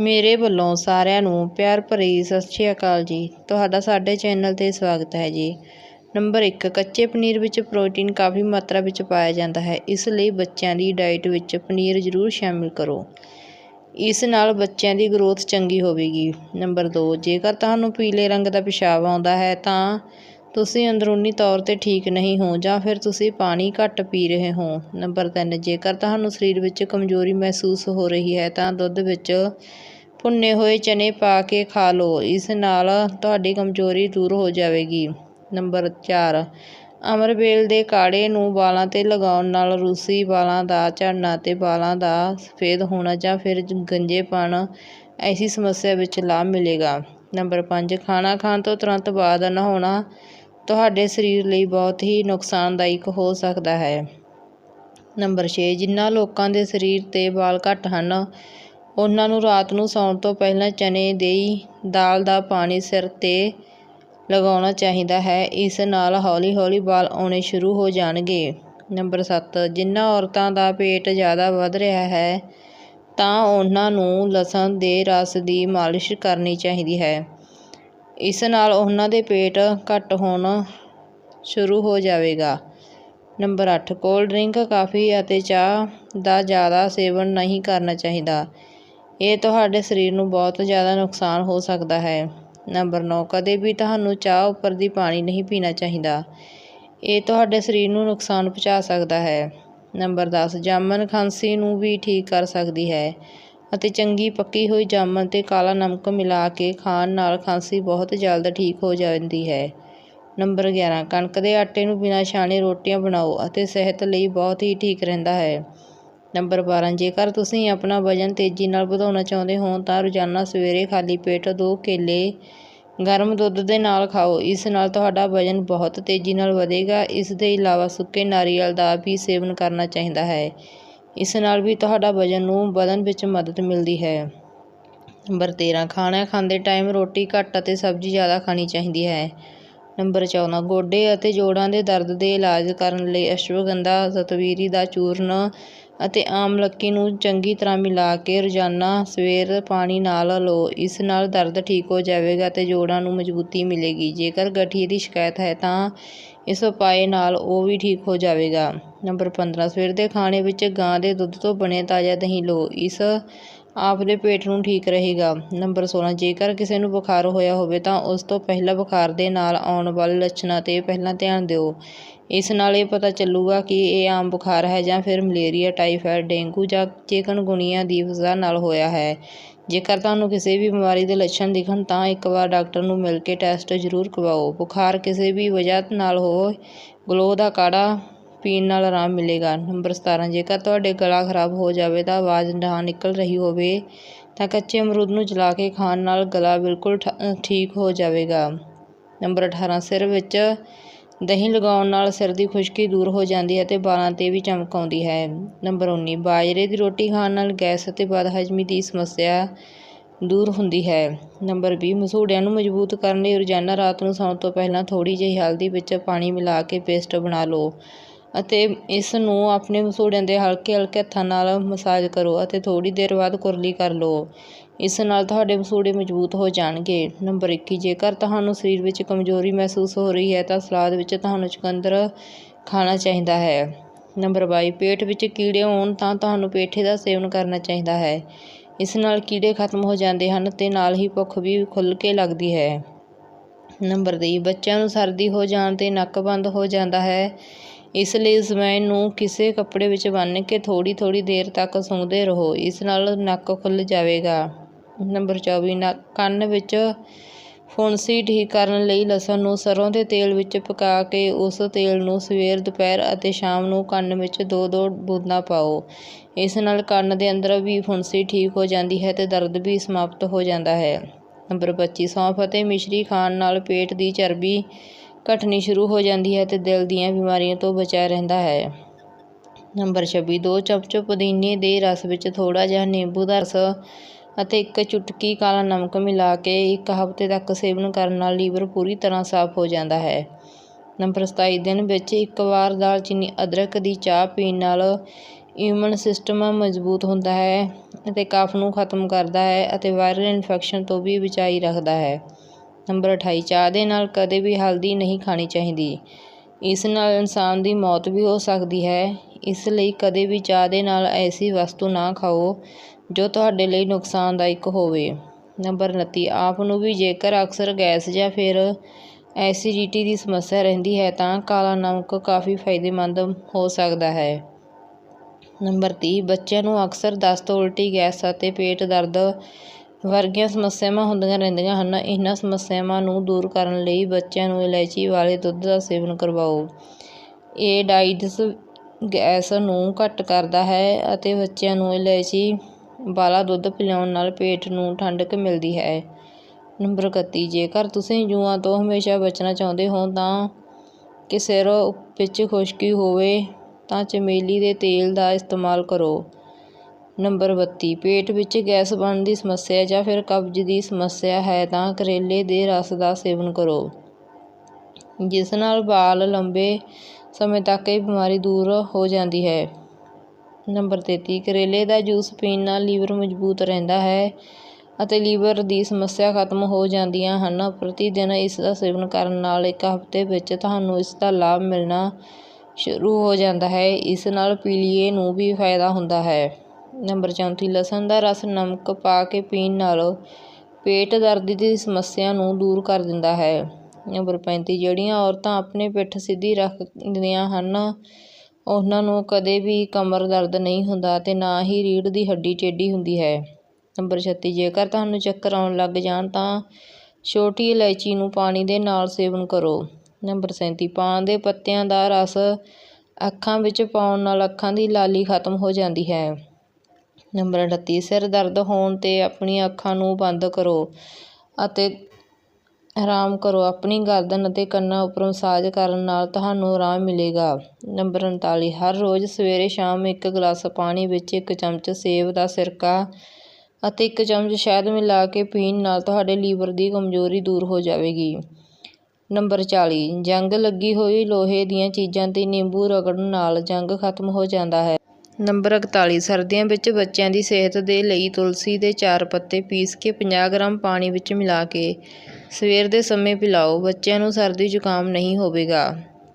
ਮੇਰੇ ਵੱਲੋਂ ਸਾਰਿਆਂ ਨੂੰ ਪਿਆਰ ਭਰੀ ਸਤਿ ਸ਼੍ਰੀ ਅਕਾਲ ਜੀ। ਤੁਹਾਡਾ ਸਾਡੇ ਚੈਨਲ 'ਤੇ ਸਵਾਗਤ ਹੈ ਜੀ। ਨੰਬਰ 1 ਕੱਚੇ ਪਨੀਰ ਵਿੱਚ ਪ੍ਰੋਟੀਨ ਕਾਫੀ ਮਾਤਰਾ ਵਿੱਚ ਪਾਇਆ ਜਾਂਦਾ ਹੈ। ਇਸ ਲਈ ਬੱਚਿਆਂ ਦੀ ਡਾਈਟ ਵਿੱਚ ਪਨੀਰ ਜ਼ਰੂਰ ਸ਼ਾਮਿਲ ਕਰੋ। ਇਸ ਨਾਲ ਬੱਚਿਆਂ ਦੀ ਗਰੋਥ ਚੰਗੀ ਹੋਵੇਗੀ। ਨੰਬਰ 2 ਜੇਕਰ ਤੁਹਾਨੂੰ ਪੀਲੇ ਰੰਗ ਦਾ ਪਿਸ਼ਾਬ ਆਉਂਦਾ ਹੈ ਤਾਂ ਤੁਸੀਂ ਅੰਦਰੂਨੀ ਤੌਰ 'ਤੇ ਠੀਕ ਨਹੀਂ ਹੋ ਜਾਂ ਫਿਰ ਤੁਸੀਂ ਪਾਣੀ ਘੱਟ ਪੀ ਰਹੇ ਹੋ। ਨੰਬਰ 3 ਜੇਕਰ ਤੁਹਾਨੂੰ ਸਰੀਰ ਵਿੱਚ ਕਮਜ਼ੋਰੀ ਮਹਿਸੂਸ ਹੋ ਰਹੀ ਹੈ ਤਾਂ ਦੁੱਧ ਵਿੱਚ ਭੁੰਨੇ ਹੋਏ ਚਨੇ ਪਾ ਕੇ ਖਾ ਲਓ। ਇਸ ਨਾਲ ਤੁਹਾਡੀ ਕਮਜ਼ੋਰੀ ਦੂਰ ਹੋ ਜਾਵੇਗੀ। ਨੰਬਰ 4 ਅਮਰਬੇਲ ਦੇ ਕਾੜੇ ਨੂੰ ਵਾਲਾਂ 'ਤੇ ਲਗਾਉਣ ਨਾਲ ਰੂਸੀ ਵਾਲਾਂ ਦਾ ਝੜਨਾ ਅਤੇ ਵਾਲਾਂ ਦਾ ਸਫੇਦ ਹੋਣਾ ਜਾਂ ਫਿਰ ਗੰਜੇਪਣ, ਐਸੀ ਸਮੱਸਿਆ ਵਿੱਚ ਲਾਭ ਮਿਲੇਗਾ। ਨੰਬਰ 5 ਖਾਣਾ ਖਾਣ ਤੋਂ ਤੁਰੰਤ ਬਾਅਦ ਨਹਾਉਣਾ ਤੁਹਾਡੇ ਸਰੀਰ ਲਈ ਬਹੁਤ ਹੀ ਨੁਕਸਾਨਦਾਇਕ ਹੋ ਸਕਦਾ ਹੈ। ਨੰਬਰ 6 ਜਿਨ੍ਹਾਂ ਲੋਕਾਂ ਦੇ ਸਰੀਰ 'ਤੇ ਵਾਲ ਘੱਟ ਹਨ, ਉਹਨਾਂ ਨੂੰ ਰਾਤ ਨੂੰ ਸੌਣ ਤੋਂ ਪਹਿਲਾਂ ਚਨੇ ਦੀ ਦਾਲ ਦਾ ਪਾਣੀ ਸਿਰ 'ਤੇ ਲਗਾਉਣਾ ਚਾਹੀਦਾ ਹੈ। ਇਸ ਨਾਲ ਹੌਲੀ ਹੌਲੀ ਵਾਲ ਆਉਣੇ ਸ਼ੁਰੂ ਹੋ ਜਾਣਗੇ। ਨੰਬਰ 7 ਜਿਨ੍ਹਾਂ ਔਰਤਾਂ ਦਾ ਪੇਟ ਜ਼ਿਆਦਾ ਵੱਧ ਰਿਹਾ ਹੈ, ਤਾਂ ਉਹਨਾਂ ਨੂੰ ਲਸਣ ਦੇ ਰਸ ਦੀ ਮਾਲਿਸ਼ ਕਰਨੀ ਚਾਹੀਦੀ ਹੈ। ਇਸ ਨਾਲ ਉਹਨਾਂ ਦੇ ਪੇਟ ਘੱਟ ਹੋਣਾ ਸ਼ੁਰੂ ਹੋ ਜਾਵੇਗਾ। ਨੰਬਰ ਅੱਠ ਕੋਲਡ ਡਰਿੰਕ, ਕਾਫੀ ਅਤੇ ਚਾਹ ਦਾ ਜ਼ਿਆਦਾ ਸੇਵਨ ਨਹੀਂ ਕਰਨਾ ਚਾਹੀਦਾ। ਇਹ ਤੁਹਾਡੇ ਸਰੀਰ ਨੂੰ ਬਹੁਤ ਜ਼ਿਆਦਾ ਨੁਕਸਾਨ ਹੋ ਸਕਦਾ ਹੈ। ਨੰਬਰ 9 ਕਦੇ ਵੀ ਤੁਹਾਨੂੰ ਚਾਹ ਉੱਪਰ ਦੀ ਪਾਣੀ ਨਹੀਂ ਪੀਣਾ ਚਾਹੀਦਾ। ਇਹ ਤੁਹਾਡੇ ਸਰੀਰ ਨੂੰ ਨੁਕਸਾਨ ਪਹੁੰਚਾ ਸਕਦਾ ਹੈ। ਨੰਬਰ 10 ਜਾਮਨ ਖਾਂਸੀ ਨੂੰ ਵੀ ਠੀਕ ਕਰ ਸਕਦੀ ਹੈ। ਅਤੇ ਚੰਗੀ ਪੱਕੀ ਹੋਈ ਜਾਮਣ ਅਤੇ ਕਾਲਾ ਨਮਕ ਮਿਲਾ ਕੇ ਖਾਣ ਨਾਲ ਖਾਂਸੀ ਬਹੁਤ ਜਲਦ ਠੀਕ ਹੋ ਜਾਂਦੀ ਹੈ। ਨੰਬਰ 11 ਕਣਕ ਦੇ ਆਟੇ ਨੂੰ ਬਿਨਾਂ ਛਾਣੇ ਰੋਟੀਆਂ ਬਣਾਓ ਅਤੇ ਸਿਹਤ ਲਈ ਬਹੁਤ ਹੀ ਠੀਕ ਰਹਿੰਦਾ ਹੈ। ਨੰਬਰ 12 ਜੇਕਰ ਤੁਸੀਂ ਆਪਣਾ ਵਜ਼ਨ ਤੇਜ਼ੀ ਨਾਲ ਵਧਾਉਣਾ ਚਾਹੁੰਦੇ ਹੋ, ਤਾਂ ਰੋਜ਼ਾਨਾ ਸਵੇਰੇ ਖਾਲੀ ਪੇਟ ਦੋ ਕੇਲੇ ਗਰਮ ਦੁੱਧ ਦੇ ਨਾਲ ਖਾਓ। ਇਸ ਨਾਲ ਤੁਹਾਡਾ ਵਜ਼ਨ ਬਹੁਤ ਤੇਜ਼ੀ ਨਾਲ ਵਧੇਗਾ। ਇਸ ਦੇ ਇਲਾਵਾ ਸੁੱਕੇ ਨਾਰੀਅਲ ਦਾ ਵੀ ਸੇਵਨ ਕਰਨਾ ਚਾਹੀਦਾ ਹੈ। ਇਸ ਨਾਲ ਵੀ ਤੁਹਾਡਾ ਵਜ਼ਨ ਨੂੰ ਵਧਣ ਵਿੱਚ ਮਦਦ ਮਿਲਦੀ ਹੈ। ਨੰਬਰ 13 ਖਾਣਾ ਖਾਂਦੇ ਟਾਈਮ ਰੋਟੀ ਘੱਟ ਅਤੇ ਸਬਜ਼ੀ ਜ਼ਿਆਦਾ ਖਾਣੀ ਚਾਹੀਦੀ ਹੈ। ਨੰਬਰ 14 ਗੋਡੇ ਅਤੇ ਜੋੜਾਂ ਦੇ ਦਰਦ ਦੇ ਇਲਾਜ ਕਰਨ ਲਈ ਅਸ਼ਵਗੰਧਾ, ਸਤਵੀਰੀ ਦਾ ਚੂਰਨ ਅਤੇ ਆਮਲੱਕੀ ਨੂੰ ਚੰਗੀ ਤਰ੍ਹਾਂ ਮਿਲਾ ਕੇ ਰੋਜ਼ਾਨਾ ਸਵੇਰ ਪਾਣੀ ਨਾਲ ਲਓ। ਇਸ ਨਾਲ ਦਰਦ ਠੀਕ ਹੋ ਜਾਵੇਗਾ ਅਤੇ ਜੋੜਾਂ ਨੂੰ ਮਜ਼ਬੂਤੀ ਮਿਲੇਗੀ। ਜੇਕਰ ਗਠੀਏ ਦੀ ਸ਼ਿਕਾਇਤ ਹੈ ਤਾਂ ਇਸ ਉਪਾਏ ਨਾਲ ਉਹ ਵੀ ਠੀਕ ਹੋ ਜਾਵੇਗਾ। ਨੰਬਰ 15 ਸਵੇਰ ਦੇ ਖਾਣੇ ਵਿੱਚ ਗਾਂ ਦੇ ਦੁੱਧ ਤੋਂ ਬਣੇ ਤਾਜ਼ਾ ਦਹੀਂ ਲਓ। ਇਸ ਆਪਦੇ ਪੇਟ ਨੂੰ ਠੀਕ ਰਹੇਗਾ। ਨੰਬਰ 16 ਜੇਕਰ ਕਿਸੇ ਨੂੰ ਬੁਖਾਰ ਹੋਇਆ ਹੋਵੇ ਤਾਂ ਉਸ ਤੋਂ ਪਹਿਲਾਂ ਬੁਖਾਰ ਦੇ ਨਾਲ ਆਉਣ ਵਾਲੇ ਲੱਛਣਾਂ 'ਤੇ ਪਹਿਲਾਂ ਧਿਆਨ ਦਿਓ। ਇਸ ਨਾਲ ਇਹ ਪਤਾ ਚੱਲੂਗਾ ਕਿ ਇਹ ਆਮ ਬੁਖਾਰ ਹੈ ਜਾਂ ਫਿਰ ਮਲੇਰੀਆ, ਟਾਈਫਾਇਡ, ਡੇਂਗੂ ਜਾਂ ਚਿਕਨਗੁਨੀਆ ਦੀ ਵਜ੍ਹਾ ਨਾਲ ਹੋਇਆ ਹੈ। ਜੇਕਰ ਤੁਹਾਨੂੰ ਕਿਸੇ ਵੀ ਬਿਮਾਰੀ ਦੇ ਲੱਛਣ ਦਿਖਣ ਤਾਂ ਇੱਕ ਵਾਰ ਡਾਕਟਰ ਨੂੰ ਮਿਲ ਕੇ ਟੈਸਟ ਜ਼ਰੂਰ ਕਰਵਾਓ। ਬੁਖਾਰ ਕਿਸੇ ਵੀ ਵਜ੍ਹਾ ਨਾਲ ਹੋ, ਗਲੋ ਦਾ ਕਾੜਾ ਪੀਣ ਨਾਲ ਆਰਾਮ ਮਿਲੇਗਾ। ਨੰਬਰ 17 ਜੇਕਰ ਤੁਹਾਡੇ ਗਲਾ ਖਰਾਬ ਹੋ ਜਾਵੇ ਤਾਂ ਆਵਾਜ਼ ਨਾ ਨਿਕਲ ਰਹੀ ਹੋਵੇ ਤਾਂ ਕੱਚੇ ਅਮਰੂਦ ਨੂੰ ਜਲਾ ਕੇ ਖਾਣ ਨਾਲ ਗਲਾ ਬਿਲਕੁਲ ਠੀਕ ਹੋ ਜਾਵੇਗਾ। ਨੰਬਰ 18 ਸਿਰ ਵਿੱਚ ਦਹੀਂ ਲਗਾਉਣ ਨਾਲ ਸਿਰ ਦੀ ਖੁਸ਼ਕੀ ਦੂਰ ਹੋ ਜਾਂਦੀ ਹੈ ਅਤੇ ਵਾਲਾਂ 'ਤੇ ਵੀ ਚਮਕ ਆਉਂਦੀ ਹੈ। ਨੰਬਰ 19 ਬਾਜਰੇ ਦੀ ਰੋਟੀ ਖਾਣ ਨਾਲ ਗੈਸ ਅਤੇ ਬਦਹਜ਼ਮੀ ਦੀ ਸਮੱਸਿਆ ਦੂਰ ਹੁੰਦੀ ਹੈ। ਨੰਬਰ 20 ਮਸੂੜਿਆਂ ਨੂੰ ਮਜ਼ਬੂਤ ਕਰਨ ਲਈ ਰੋਜ਼ਾਨਾ ਰਾਤ ਨੂੰ ਸੌਣ ਤੋਂ ਪਹਿਲਾਂ ਥੋੜ੍ਹੀ ਜਿਹੀ ਹਲਦੀ ਵਿੱਚ ਪਾਣੀ ਮਿਲਾ ਕੇ ਪੇਸਟ ਬਣਾ ਲਓ ਅਤੇ ਇਸ ਨੂੰ ਆਪਣੇ ਮਸੂੜਿਆਂ ਦੇ ਹਲਕੇ ਹਲਕੇ ਹੱਥਾਂ ਨਾਲ ਮਸਾਜ ਕਰੋ ਅਤੇ ਥੋੜ੍ਹੀ ਦੇਰ ਬਾਅਦ ਕੁਰਲੀ ਕਰ ਲਓ। ਇਸ ਨਾਲ ਤੁਹਾਡੇ ਮਸੂੜੇ ਮਜ਼ਬੂਤ ਹੋ ਜਾਣਗੇ। ਨੰਬਰ 21 ਜੇਕਰ ਤੁਹਾਨੂੰ ਸਰੀਰ ਵਿੱਚ ਕਮਜ਼ੋਰੀ ਮਹਿਸੂਸ ਹੋ ਰਹੀ ਹੈ, ਤਾਂ ਸਲਾਦ ਵਿੱਚ ਤੁਹਾਨੂੰ ਚੁਕੰਦਰ ਖਾਣਾ ਚਾਹੀਦਾ ਹੈ। ਨੰਬਰ 22 ਪੇਟ ਵਿੱਚ ਕੀੜੇ ਹੋਣ, ਤਾਂ ਤੁਹਾਨੂੰ ਪੇਠੇ ਦਾ ਸੇਵਨ ਕਰਨਾ ਚਾਹੀਦਾ ਹੈ। ਇਸ ਨਾਲ ਕੀੜੇ ਖਤਮ ਹੋ ਜਾਂਦੇ ਹਨ ਅਤੇ ਨਾਲ ਹੀ ਭੁੱਖ ਵੀ ਖੁੱਲ੍ਹ ਕੇ ਲੱਗਦੀ ਹੈ। ਨੰਬਰ 23 ਬੱਚਿਆਂ ਨੂੰ ਸਰਦੀ ਹੋ ਜਾਣ 'ਤੇ ਨੱਕ ਬੰਦ ਹੋ ਜਾਂਦਾ ਹੈ। ਇਸ ਲਈ ਅਜਵਾਇਣ ਨੂੰ ਕਿਸੇ ਕੱਪੜੇ ਵਿੱਚ ਬੰਨ੍ਹ ਕੇ ਥੋੜ੍ਹੀ ਥੋੜ੍ਹੀ ਦੇਰ ਤੱਕ ਸੁੰਘਦੇ ਰਹੋ। ਇਸ ਨਾਲ ਨੱਕ ਖੁੱਲ੍ਹ ਜਾਵੇਗਾ। ਨੰਬਰ 24 ਕੰਨ ਵਿੱਚ ਫੁੰਸੀ ਠੀਕ ਕਰਨ ਲਈ ਲਸਣ ਨੂੰ ਸਰੋਂ ਦੇ ਤੇਲ ਵਿੱਚ ਪਕਾ ਕੇ ਉਸ ਤੇਲ ਨੂੰ ਸਵੇਰ, ਦੁਪਹਿਰ ਅਤੇ ਸ਼ਾਮ ਨੂੰ ਕੰਨ ਵਿੱਚ ਦੋ ਦੋ ਬੂੰਦਾਂ ਪਾਓ। ਇਸ ਨਾਲ ਕੰਨ ਦੇ ਅੰਦਰ ਵੀ ਫੁੰਸੀ ਠੀਕ ਹੋ ਜਾਂਦੀ ਹੈ ਅਤੇ ਦਰਦ ਵੀ ਸਮਾਪਤ ਹੋ ਜਾਂਦਾ ਹੈ। ਨੰਬਰ 25 ਸੌਂਫ ਅਤੇ ਮਿਸ਼ਰੀ ਖਾਣ ਨਾਲ ਪੇਟ ਦੀ ਚਰਬੀ ਘਟਣੀ ਸ਼ੁਰੂ ਹੋ ਜਾਂਦੀ ਹੈ ਅਤੇ ਦਿਲ ਦੀਆਂ ਬਿਮਾਰੀਆਂ ਤੋਂ ਬਚਿਆ ਰਹਿੰਦਾ ਹੈ। ਨੰਬਰ 26 ਦੋ ਚਮਚ ਪੁਦੀਨੇ ਦੇ ਰਸ ਵਿੱਚ ਥੋੜ੍ਹਾ ਜਿਹਾ ਨਿੰਬੂ ਦਾ ਰਸ ਅਤੇ ਇੱਕ ਚੁਟਕੀ ਕਾਲਾ ਨਮਕ ਮਿਲਾ ਕੇ ਇੱਕ ਹਫ਼ਤੇ ਤੱਕ ਸੇਵਨ ਕਰਨ ਨਾਲ ਲੀਵਰ ਪੂਰੀ ਤਰ੍ਹਾਂ ਸਾਫ਼ ਹੋ ਜਾਂਦਾ ਹੈ। ਨੰਬਰ 27 ਦਿਨ ਵਿੱਚ ਇੱਕ ਵਾਰ ਦਾਲਚੀਨੀ ਅਦਰਕ ਦੀ ਚਾਹ ਪੀਣ ਨਾਲ ਇਮਿਊਨ ਸਿਸਟਮ ਮਜ਼ਬੂਤ ਹੁੰਦਾ ਹੈ ਅਤੇ ਕਫ ਨੂੰ ਖਤਮ ਕਰਦਾ ਹੈ ਅਤੇ ਵਾਇਰਲ ਇਨਫੈਕਸ਼ਨ ਤੋਂ ਵੀ ਬਚਾਈ ਰੱਖਦਾ ਹੈ। ਨੰਬਰ 28 ਚਾਹ ਦੇ ਨਾਲ ਕਦੇ ਵੀ ਹਲਦੀ ਨਹੀਂ ਖਾਣੀ ਚਾਹੀਦੀ। ਇਸ ਨਾਲ ਇਨਸਾਨ ਦੀ ਮੌਤ ਵੀ ਹੋ ਸਕਦੀ ਹੈ। ਇਸ ਲਈ ਕਦੇ ਵੀ ਚਾਹ ਦੇ ਨਾਲ ਐਸੀ ਵਸਤੂ ਨਾ ਖਾਓ ਜੋ ਤੁਹਾਡੇ ਲਈ ਨੁਕਸਾਨਦਾਇਕ ਹੋਵੇ। ਨੰਬਰ 29 ਆਪ ਨੂੰ ਵੀ ਜੇਕਰ ਅਕਸਰ ਗੈਸ ਜਾਂ ਫਿਰ ਐਸਿਡਿਟੀ ਦੀ ਸਮੱਸਿਆ ਰਹਿੰਦੀ ਹੈ, ਤਾਂ ਕਾਲਾ ਨਮਕ ਕਾਫੀ ਫਾਇਦੇਮੰਦ ਹੋ ਸਕਦਾ ਹੈ। ਨੰਬਰ 30 ਬੱਚਿਆਂ ਨੂੰ ਅਕਸਰ ਦਸਤ, ਉਲਟੀ ਗੈਸ ਅਤੇ ਪੇਟ ਦਰਦ ਵਰਗੀਆਂ ਸਮੱਸਿਆਵਾਂ ਹੁੰਦੀਆਂ ਰਹਿੰਦੀਆਂ ਹਨ। ਇਹਨਾਂ ਸਮੱਸਿਆਵਾਂ ਨੂੰ ਦੂਰ ਕਰਨ ਲਈ ਬੱਚਿਆਂ ਨੂੰ ਇਲਾਇਚੀ ਵਾਲੇ ਦੁੱਧ ਦਾ ਸੇਵਨ ਕਰਵਾਓ। ਇਹ ਡਾਈਟਸ ਗੈਸ ਨੂੰ ਘੱਟ ਕਰਦਾ ਹੈ ਅਤੇ ਬੱਚਿਆਂ ਨੂੰ ਇਲਾਇਚੀ ਵਾਲਾ ਦੁੱਧ ਪਿਲਾਉਣ ਨਾਲ ਪੇਟ ਨੂੰ ਠੰਡਕ ਮਿਲਦੀ ਹੈ। ਨੰਬਰ 31 ਜੇਕਰ ਤੁਸੀਂ ਜੂਆਂ ਤੋਂ ਹਮੇਸ਼ਾ ਬਚਣਾ ਚਾਹੁੰਦੇ ਹੋ ਤਾਂ ਕਿ ਸਿਰ ਵਿੱਚ ਖੁਸ਼ਕੀ ਹੋਵੇ ਤਾਂ ਚਮੇਲੀ ਦੇ ਤੇਲ ਦਾ ਇਸਤੇਮਾਲ ਕਰੋ। ਨੰਬਰ 32 ਪੇਟ ਵਿੱਚ ਗੈਸ ਬਣਨ ਦੀ ਸਮੱਸਿਆ ਜਾਂ ਫਿਰ ਕਬਜ਼ ਦੀ ਸਮੱਸਿਆ ਹੈ ਤਾਂ ਕਰੇਲੇ ਦੇ ਰਸ ਦਾ ਸੇਵਨ ਕਰੋ, ਜਿਸ ਨਾਲ ਵਾਲ ਲੰਬੇ ਸਮੇਂ ਤੱਕ ਇਹ ਬਿਮਾਰੀ ਦੂਰ ਹੋ ਜਾਂਦੀ ਹੈ। ਨੰਬਰ 33 ਕਰੇਲੇ ਦਾ ਜੂਸ ਪੀਣ ਨਾਲ ਲੀਵਰ ਮਜ਼ਬੂਤ ਰਹਿੰਦਾ ਹੈ ਅਤੇ ਲੀਵਰ ਦੀ ਸਮੱਸਿਆ ਖਤਮ ਹੋ ਜਾਂਦੀਆਂ ਹਨ। ਪ੍ਰਤੀ ਦਿਨ ਇਸ ਦਾ ਸੇਵਨ ਕਰਨ ਨਾਲ ਇੱਕ ਹਫ਼ਤੇ ਵਿੱਚ ਤੁਹਾਨੂੰ ਇਸ ਦਾ ਲਾਭ ਮਿਲਣਾ ਸ਼ੁਰੂ ਹੋ ਜਾਂਦਾ ਹੈ। ਇਸ ਨਾਲ ਪੀਲੀਏ ਨੂੰ ਵੀ ਫਾਇਦਾ ਹੁੰਦਾ ਹੈ। ਨੰਬਰ 34 ਲਸਣ ਦਾ ਰਸ ਨਮਕ ਪਾ ਕੇ ਪੀਣ ਨਾਲ ਪੇਟ ਦਰਦ ਦੀ ਸਮੱਸਿਆ ਨੂੰ ਦੂਰ ਕਰ ਦਿੰਦਾ ਹੈ। ਨੰਬਰ 35 ਜਿਹੜੀਆਂ ਔਰਤਾਂ ਆਪਣੇ ਪਿੱਠ ਸਿੱਧੀ ਰੱਖਦੀਆਂ ਹਨ ਉਹਨਾਂ ਨੂੰ ਕਦੇ ਵੀ ਕਮਰ ਦਰਦ ਨਹੀਂ ਹੁੰਦਾ ਅਤੇ ਨਾ ਹੀ ਰੀੜ੍ਹ ਦੀ ਹੱਡੀ ਟੇਢੀ ਹੁੰਦੀ ਹੈ। ਨੰਬਰ 36 ਜੇਕਰ ਤੁਹਾਨੂੰ ਚੱਕਰ ਆਉਣ ਲੱਗ ਜਾਣ ਤਾਂ ਛੋਟੀ ਇਲਾਇਚੀ ਨੂੰ ਪਾਣੀ ਦੇ ਨਾਲ ਸੇਵਨ ਕਰੋ। ਨੰਬਰ 37 ਪਾਨ ਦੇ ਪੱਤਿਆਂ ਦਾ ਰਸ ਅੱਖਾਂ ਵਿੱਚ ਪਾਉਣ ਨਾਲ ਅੱਖਾਂ ਦੀ ਲਾਲੀ ਖਤਮ ਹੋ ਜਾਂਦੀ ਹੈ। ਨੰਬਰ 38 ਸਿਰ ਦਰਦ ਹੋਣ 'ਤੇ ਆਪਣੀਆਂ ਅੱਖਾਂ ਨੂੰ ਬੰਦ ਕਰੋ ਅਤੇ ਆਰਾਮ ਕਰੋ, ਆਪਣੀ ਗਰਦਨ ਅਤੇ ਕੰਨਾਂ ਉੱਪਰ ਮਸਾਜ ਕਰਨ ਨਾਲ ਤੁਹਾਨੂੰ ਆਰਾਮ ਮਿਲੇਗਾ। ਨੰਬਰ 39 ਹਰ ਰੋਜ਼ ਸਵੇਰੇ ਸ਼ਾਮ ਇੱਕ ਗਲਾਸ ਪਾਣੀ ਵਿੱਚ ਇੱਕ ਚਮਚ ਸੇਬ ਦਾ ਸਿਰਕਾ ਅਤੇ ਇੱਕ ਚਮਚ ਸ਼ਹਿਦ ਮਿਲਾ ਕੇ ਪੀਣ ਨਾਲ ਤੁਹਾਡੇ ਲੀਵਰ ਦੀ ਕਮਜ਼ੋਰੀ ਦੂਰ ਹੋ ਜਾਵੇਗੀ। ਨੰਬਰ 40 ਜੰਗ ਲੱਗੀ ਹੋਈ ਲੋਹੇ ਦੀਆਂ ਚੀਜ਼ਾਂ 'ਤੇ ਨਿੰਬੂ ਰਗੜਨ ਨਾਲ ਜੰਗ ਖਤਮ ਹੋ ਜਾਂਦਾ ਹੈ। ਨੰਬਰ 41 ਸਰਦੀਆਂ ਵਿੱਚ ਬੱਚਿਆਂ ਦੀ ਸਿਹਤ ਦੇ ਲਈ ਤੁਲਸੀ ਦੇ ਚਾਰ ਪੱਤੇ ਪੀਸ ਕੇ 50 ਗ੍ਰਾਮ ਪਾਣੀ ਵਿੱਚ ਮਿਲਾ ਕੇ ਸਵੇਰ ਦੇ ਸਮੇਂ ਪਿਲਾਓ, ਬੱਚਿਆਂ ਨੂੰ ਸਰਦੀ ਜ਼ੁਕਾਮ ਨਹੀਂ ਹੋਵੇਗਾ।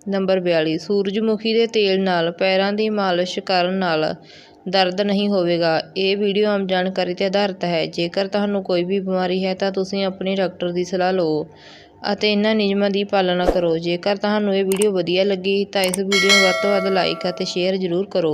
ਨੰਬਰ 42 ਸੂਰਜਮੁਖੀ ਦੇ ਤੇਲ ਨਾਲ ਪੈਰਾਂ ਦੀ ਮਾਲਿਸ਼ ਕਰਨ ਨਾਲ ਦਰਦ ਨਹੀਂ ਹੋਵੇਗਾ। ਇਹ ਵੀਡੀਓ ਆਮ ਜਾਣਕਾਰੀ 'ਤੇ ਆਧਾਰਿਤ ਹੈ। ਜੇਕਰ ਤੁਹਾਨੂੰ ਕੋਈ ਵੀ ਬਿਮਾਰੀ ਹੈ ਤਾਂ ਤੁਸੀਂ ਆਪਣੇ ਡਾਕਟਰ ਦੀ ਸਲਾਹ ਲਓ ਅਤੇ ਇਹਨਾਂ ਨਿਯਮਾਂ ਦੀ ਪਾਲਣਾ ਕਰੋ। ਜੇਕਰ ਤੁਹਾਨੂੰ ਇਹ ਵੀਡੀਓ ਵਧੀਆ ਲੱਗੀ ਤਾਂ ਇਸ ਵੀਡੀਓ ਨੂੰ ਵੱਧ ਤੋਂ ਵੱਧ ਲਾਈਕ ਅਤੇ ਸ਼ੇਅਰ ਜ਼ਰੂਰ ਕਰੋ।